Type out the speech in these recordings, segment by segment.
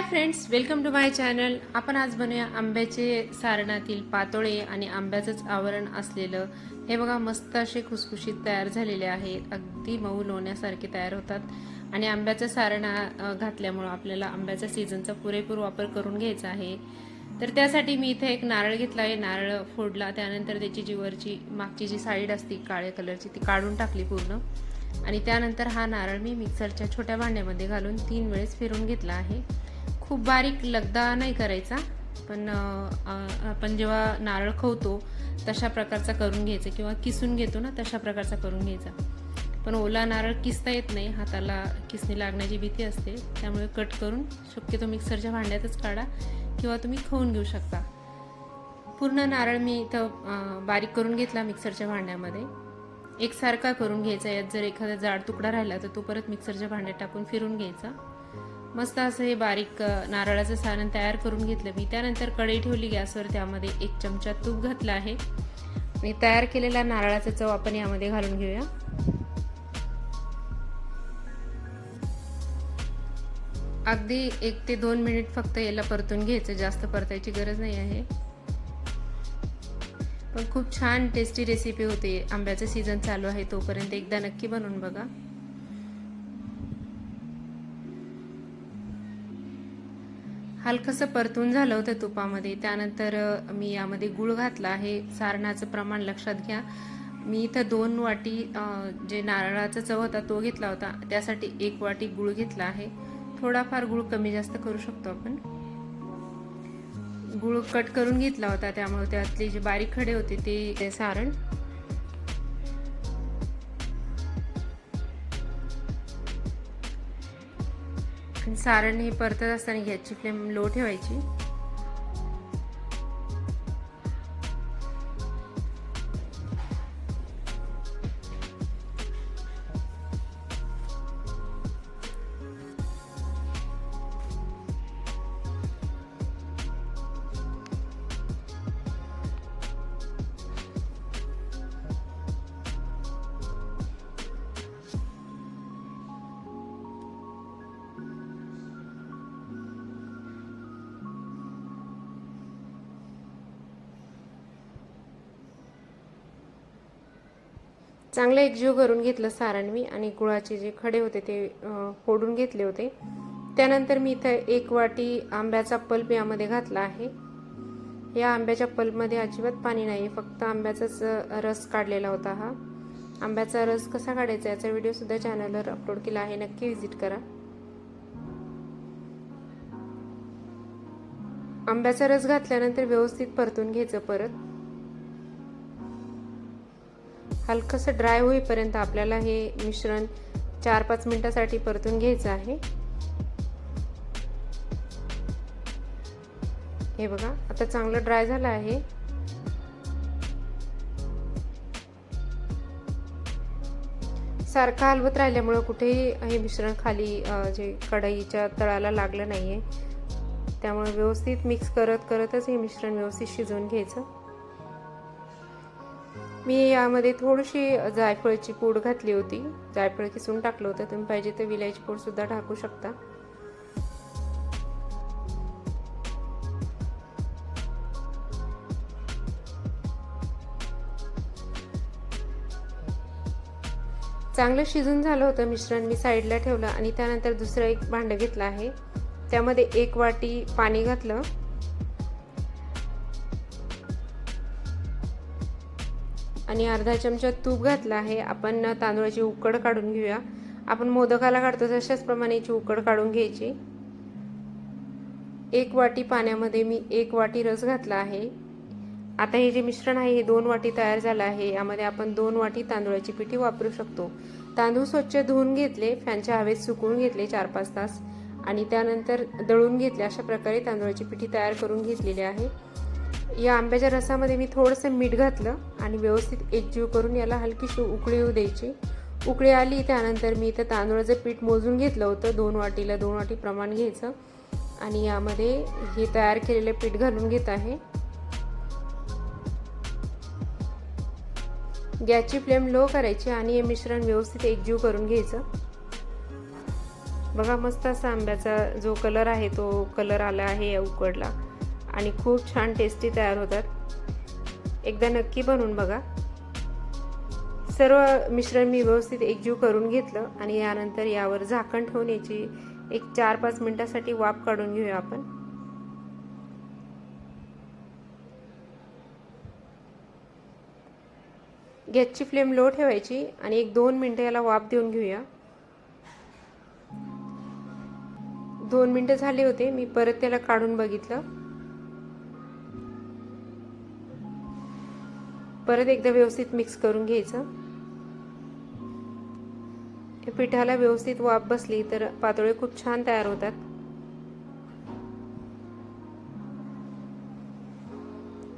Hi friends welcome to my channel आपण आज बनवूया आंब्याचे सारणातील पातोळे आणि आंब्याचंच आवरण असलेलं. हे बघा मस्त असे खुसखुशीत तयार झालेले आहेत अगदी मऊ लोण्यासारखे तयार होतात. आणि आंब्याचं सारण घातल्यामुळं आपल्याला आंब्याच्या सीझनचा पुरेपूर वापर करून घ्यायचा आहे. तर त्यासाठी मी इथे एक नारळ घेतला आहे. नारळ फोडला त्यानंतर त्याची जी वरची मागची जी साईड असते काळ्या कलरची ती काढून टाकली पूर्ण. आणि त्यानंतर हा नारळ मी मिक्सरच्या छोट्या भांड्यामध्ये घालून तीन वेळेस फिरून घेतला आहे. खूप बारीक लगदा नाही करायचा पण आपण जेव्हा नारळ खवतो तशा प्रकारचा करून घ्यायचा किंवा किसून घेतो ना तशा प्रकारचा करून घ्यायचा. पण ओला नारळ किसता येत नाही हाताला किसणी लागण्याची भीती असते त्यामुळे कट करून शक्यतो मिक्सरच्या भांड्यातच काढा किंवा तुम्ही खवून घेऊ शकता. पूर्ण नारळ मी इथं बारीक करून घेतला मिक्सरच्या भांड्यामध्ये. एकसारखा करून घ्यायचा यात जर एखादा जाड तुकडा राहिला तर तो परत मिक्सरच्या भांड्यात टाकून फिरून घ्यायचा. मस्त असं हे बारीक नारळाचं सारण तयार करून घेतलं. मी त्यानंतर कढई ठेवली गॅसवर त्यामध्ये एक चमचा तूप घातलं आहे. आणि तयार केलेला नारळाचा चव आपण यामध्ये घालून घेऊया. अगदी एक ते दोन मिनिट फक्त याला परतून घ्यायचं. जास्त परतायची गरज नाही आहे. पण खूप छान टेस्टी रेसिपी होते. आंब्याचं सीझन चालू आहे तोपर्यंत एकदा नक्की बनवून बघा. हलकंसं परतून झालं होतं तुपामध्ये. त्यानंतर मी यामध्ये गुळ घातला आहे. सारणाचं प्रमाण लक्षात घ्या. मी इथं दोन वाटी जे नारळाचा चव होता तो घेतला होता. त्यासाठी एक वाटी गुळ घेतला आहे. थोडाफार गुळ कमी जास्त करू शकतो आपण. गुळ कट करून घेतला होता त्यामुळे त्यातले जे बारीक खडे होते ते सारण सारण हे परतत असताना गॅसची फ्लेम लो ठेवायची. चांगलं एकजीव करून घेतलं सारण मी आणि गुळाचे जे खडे होते ते फोडून घेतले होते. त्यानंतर मी इथं एक वाटी आंब्याचा पल्प यामध्ये घातला आहे. या आंब्याच्या पल्पमध्ये अजिबात पाणी नाही फक्त आंब्याचाच रस काढलेला होता हा. आंब्याचा रस कसा काढायचा याचा व्हिडिओसुद्धा चॅनलवर अपलोड केला आहे नक्की व्हिजिट करा. आंब्याचा रस घातल्यानंतर व्यवस्थित परतून घ्यायचं परत. हलकंसं ड्राय होईपर्यंत आपल्याला हे मिश्रण चार पाच मिनटासाठी परतून घ्यायचं आहे. हे बघा आता चांगलं ड्राय झालं आहे. सारखं हलवत राहिल्यामुळं कुठेही हे मिश्रण खाली जे कढईच्या तळाला लागलं नाही आहे त्यामुळे व्यवस्थित मिक्स करत करतच हे मिश्रण व्यवस्थित शिजवून घ्यायचं. मी यामध्ये थोडीशी जायफळची पूड घातली होती. जायफळ किसून टाकलं होतं. तुम्ही पाहिजे तर विलायची पूड सुद्धा टाकू शकता. चांगलं शिजून झालं होतं मिश्रण मी साईडला ठेवलं आणि त्यानंतर दुसरं एक भांडं घेतलं आहे. त्यामध्ये एक वाटी पाणी घातलं. आणि अर्धा चमचा तूप घातला आहे. आपण तांदूळाची उकड काढून घेऊया. आपण मोदकाला काढतो तशाच प्रमाणेची याची उकड काढून घ्यायची. एक वाटी पाण्यामध्ये मी एक वाटी रस घातला आहे. आता हे जे मिश्रण आहे हे दोन वाटी तयार झालं आहे. यामध्ये आपण दोन वाटी तांदूळाची पिठी वापरू शकतो. तांदूळ स्वच्छ धुवून घेतले फॅनच्या हवेत सुकवून घेतले चार पाच तास. आणि त्यानंतर दळून घेतले अशा प्रकारे तांदूळाची पिठी तयार करून घेतलेली आहे. या आंब्याच्या रसामध्ये मी थोडंसं मीठ घातलं. आणि व्यवस्थित एकजीव करून याला हलकीशी उकळी येऊ द्यायची. उकळी आली त्यानंतर मी इथं तांदूळाचं पीठ मोजून घेतलं होतं. दोन वाटीला दोन वाटी प्रमाण घ्यायचं. आणि यामध्ये हे तयार केलेलं पीठ घालून घेत आहे. गॅसची फ्लेम लो करायची आणि हे मिश्रण व्यवस्थित एकजीव करून घ्यायचं. बघा मस्त असा आंब्याचा जो कलर आहे तो कलर आला आहे या उकडला. आणि खूप छान टेस्टी तयार होतात. एकदा नक्की बनवून बघा. सर्व मिश्रण मी व्यवस्थित एकजीव करून घेतलं आणि यानंतर यावर झाकण ठेवून याची एक चार पाच मिनिटासाठी वाफ काढून घेऊया आपण. गॅसची फ्लेम लो ठेवायची आणि एक दोन मिनटं याला वाफ देऊन घेऊया. दोन मिनटं झाले होते मी परत त्याला काढून बघितलं. परत एकदा व्यवस्थित मिक्स करून घ्यायचं. पिठाला व्यवस्थित वाफ बसली तर पातोळे खूप छान तयार होतात.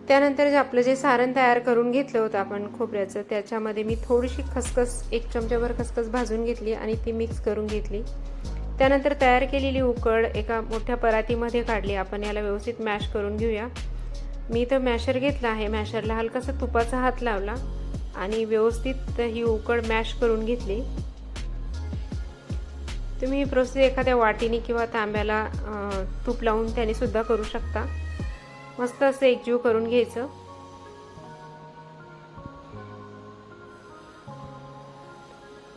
त्यानंतर जे आपलं जे सारण तयार करून घेतलं होतं आपण खोबऱ्याचं त्याच्यामध्ये मी थोडीशी खसखस एक चमच्याभर खसखस भाजून घेतली आणि ती मिक्स करून घेतली. त्यानंतर तयार केलेली उकड एका मोठ्या परातीमध्ये काढली. आपण याला व्यवस्थित मॅश करून घेऊया. मी तर मॅशर घेतला आहे. मॅशरला हलकासा तुपाचा हात लावला आणि व्यवस्थित ही उकड मॅश करून घेतली. तुम्ही ही प्रोसेस एखाद्या वाटीने किंवा तांब्याला तूप लावून त्याने सुद्धा करू शकता. मस्त असं एकजीव करून घ्यायचं.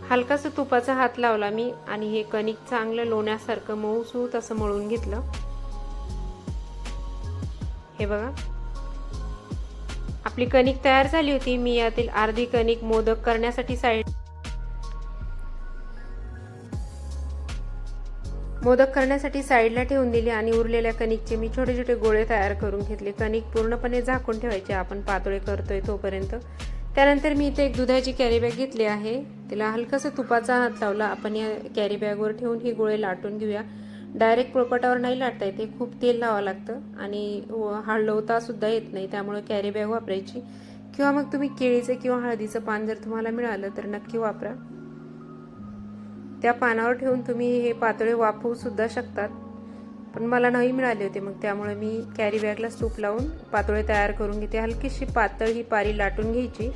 हलकासा तुपाचा हात लावला मी आणि हे कणिक चांगलं लोण्यासारखं मऊसूत असं मळून घेतलं. हे बघा. आपली कणिक तयार झाली होती. मी यातील अर्धी कणिक मोदक करण्यासाठी साईड मोदक करण्यासाठी साईडला ठेवून दिली आणि उरलेल्या कणिकचे मी छोटे छोटे गोळे तयार करून घेतले. कणिक पूर्णपणे झाकून ठेवायचे. आपण पातोळे करतोय तोपर्यंत. त्यानंतर मी इथे एक दुधाची कॅरीबॅग घेतली आहे. तिला हलकंसं तुपाचा हात लावला. आपण या कॅरीबॅगवर ठेवून हे गोळे लाटून घेऊया. डायरेक्ट पोळपटावर नाही लाटता येते खूप तेल लावावं लागतं आणि हळवता सुद्धा येत नाही त्यामुळे कॅरी बॅग वापरायची. किंवा मग तुम्ही केळीचं किंवा हळदीचं पान जर तुम्हाला मिळालं तर नक्की वापरा. त्या पानावर ठेवून तुम्ही हे पातळे वाफवू सुद्धा शकतात. पण मला नाही मिळाले होते मग त्यामुळे मी कॅरी बॅगला सूप लावून पातोळे तयार करून घेते. हलकीशी पातळ ही पारी लाटून घ्यायची.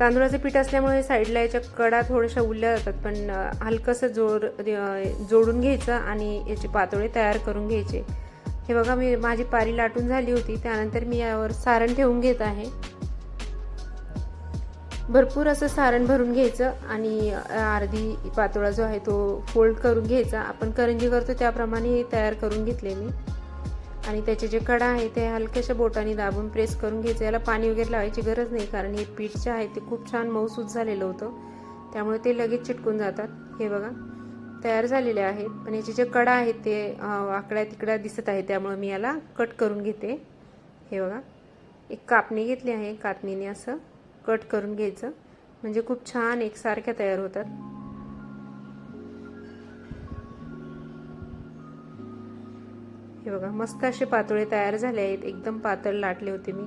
तांदूळाचं पीठ असल्यामुळे साईडला याच्या कडा थोड्याशा उरल्या जातात पण हलकंसं जोड जोडून घ्यायचं आणि याचे पातोळे तयार करून घ्यायचे. हे बघा मी माझी पारी लाटून झाली होती त्यानंतर मी यावर सारण ठेवून घेत आहे. भरपूर असं सारण भरून घ्यायचं आणि अर्धी पातोळा जो आहे तो फोल्ड करून घ्यायचा. आपण करंजी करतो त्याप्रमाणे तयार करून घेतले मी. आणि त्याचे जे कडा आहे ते हलक्याशा बोटाने दाबून प्रेस करून घ्यायचं. याला पाणी वगैरे लावायची गरज नाही कारण हे पीठ जे आहे ते खूप छान मऊसूत झालेलं होतं. त्यामुळे ते लगेच चिटकून जातात. हे बघा तयार झालेले आहेत. पण याचे जे कडा आहेत ते आकड्या तिकड्या दिसत आहे. त्यामुळे मी याला कट करून घेते. हे बघा एक कापणी घेतली आहे. कापणीने असं कट करून घ्यायचं. म्हणजे खूप छान एकसारख्या तयार होतात. हे बघा मस्त असे पातोळे तयार झाले आहेत. एकदम पातळ लाटले होते मी.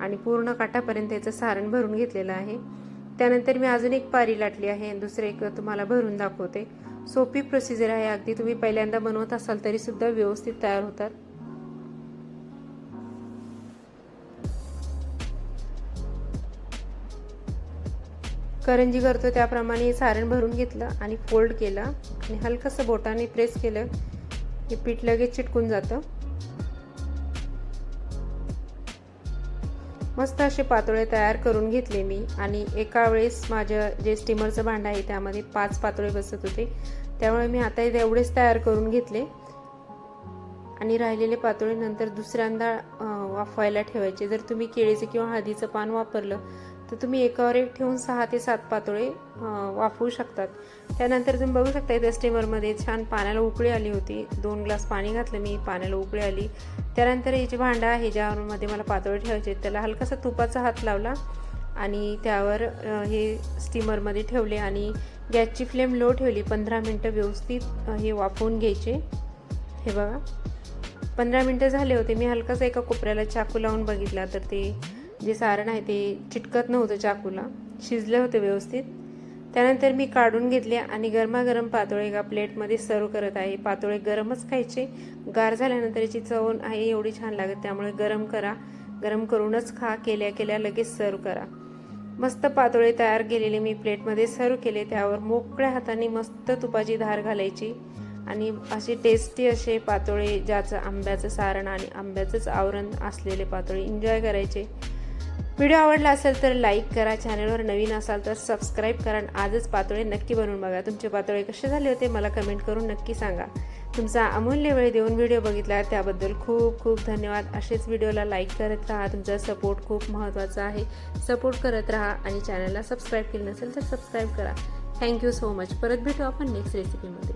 आणि पूर्ण काठापर्यंत याचं सारण भरून घेतलेलं आहे. त्यानंतर मी अजून एक पारी लाटली आहे दुसरे एक तुम्हाला भरून दाखवते. सोपी प्रोसिजर आहे. अगदी तुम्ही पहिल्यांदा बनवत असाल तरी सुद्धा व्यवस्थित तयार होतात. करंजी करतो त्याप्रमाणे सारण भरून घेतलं आणि फोल्ड केलं. आणि हलकंसं बोटाने प्रेस केलं. हे पीठ लगेच चिटकून जातं. मस्त असे पातोळे तयार करून घेतले मी आणि एका वेळेस माझं जे स्टीमरचं भांडं आहे त्यामध्ये पाच पातोळे बसत होते. त्यामुळे मी आता एवढेच तयार करून घेतले. आणि राहिलेले पातोळे नंतर दुसऱ्यांदा वाफवायला ठेवायचे. जर तुम्ही केळीचं किंवा हळदीचं पान वापरलं तर तुम्ही एकावर एक ठेवून सहा ते सात पातोळे वाफवू शकतात. त्यानंतर तुम्ही बघू शकता इथे स्टीमरमध्ये छान पाण्याला उकळी आली होती. दोन ग्लास पाणी घातलं मी पाण्याला उकळी आली. त्यानंतर हे जे भांडं आहे ज्यामध्ये मला पातोळे ठेवायचे त्याला हलकासा तुपाचा हात लावला आणि त्यावर हे स्टीमरमध्ये ठेवले आणि गॅसची फ्लेम लो ठेवली. पंधरा मिनटं व्यवस्थित हे वाफवून घ्यायचे. हे बघा. पंधरा मिनटं झाले होते. मी हलकासा एका कोपऱ्याला चाकू लावून बघितला तर ते जे सारण आहे ते चिटकत नव्हतं चाकूला. शिजलं होतं व्यवस्थित. त्यानंतर मी काढून घेतले आणि गरमागरम पातोळे एका प्लेटमध्ये सर्व करत आहे. पातोळे गरमच खायचे. गार झाल्यानंतर याची चव आहे एवढी छान लागत त्यामुळे गरम करा. गरम करूनच खा. केल्या केल्या लगेच सर्व करा. मस्त पातोळे तयार केलेले मी प्लेटमध्ये सर्व केले. त्यावर मोकळ्या हाताने मस्त तुपाची धार घालायची आणि असे टेस्टी असे पातोळे ज्याचं आंब्याचं सारण आणि आंब्याचंच आवरण असलेले पातोळे एन्जॉय करायचे. व्हिडिओ आवडला असेल तर लाईक करा चॅनलवर नवीन असाल तर सबस्क्राईब करा आणि आजच पातोळे नक्की बनवून बघा. तुमचे पातोळे कसे झाले होते मला कमेंट करून नक्की सांगा. तुमचा अमूल्य वेळ देऊन व्हिडिओ बघितला त्याबद्दल खूप खूप धन्यवाद. असेच व्हिडिओला लाईक करत राहा. तुमचा सपोर्ट खूप महत्त्वाचा आहे. सपोर्ट करत राहा आणि चॅनलला सबस्क्राईब केलं नसेल तर सबस्क्राईब करा. Thank you so much. परत भेटू आपण नेक्स्ट रेसिपीमध्ये.